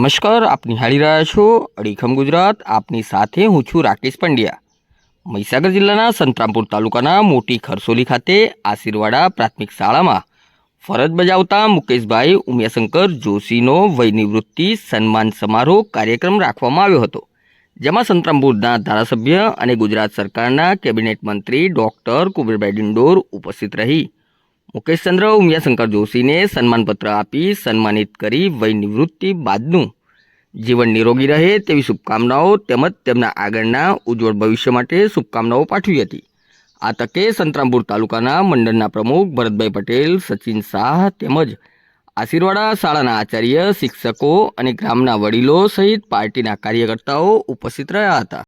નમસ્કાર આપ નિહાળી રહ્યા છો અડીખમ ગુજરાત. આપની સાથે હું છું રાકેશ પંડ્યા. મહીસાગર જિલ્લાના સંતરામપુર તાલુકાના મોટી ખરસોલી ખાતે આશીર્વાડા પ્રાથમિક શાળામાં ફરજ બજાવતા મુકેશભાઈ ઉમિયાશંકર જોશીનો વયનિવૃત્તિ સન્માન સમારોહ કાર્યક્રમ રાખવામાં આવ્યો હતો, જેમાં સંતરામપુરના ધારાસભ્ય અને ગુજરાત સરકારના કેબિનેટ મંત્રી ડૉક્ટર કુબેરભાઈ ડિંડોર ઉપસ્થિત રહી. મુકેશચંદ્ર ઉમિયાશંકર જોશીને સન્માનપત્ર આપી સન્માનિત કરી વય નિવૃત્તિ બાદનું. જીવન નિરોગી રહે તેવી શુભકામનાઓ તેમજ તેમના આગળના ઉજ્જવળ ભવિષ્ય માટે શુભકામનાઓ પાઠવી હતી. આ તકે સંતરામપુર તાલુકાના મંડળના પ્રમુખ ભરતભાઈ પટેલ, સચિન શાહ તેમજ આશીર્વાડા શાળાના આચાર્ય, શિક્ષકો અને ગ્રામના વડીલો સહિત પાર્ટીના કાર્યકર્તાઓ ઉપસ્થિત રહ્યા હતા.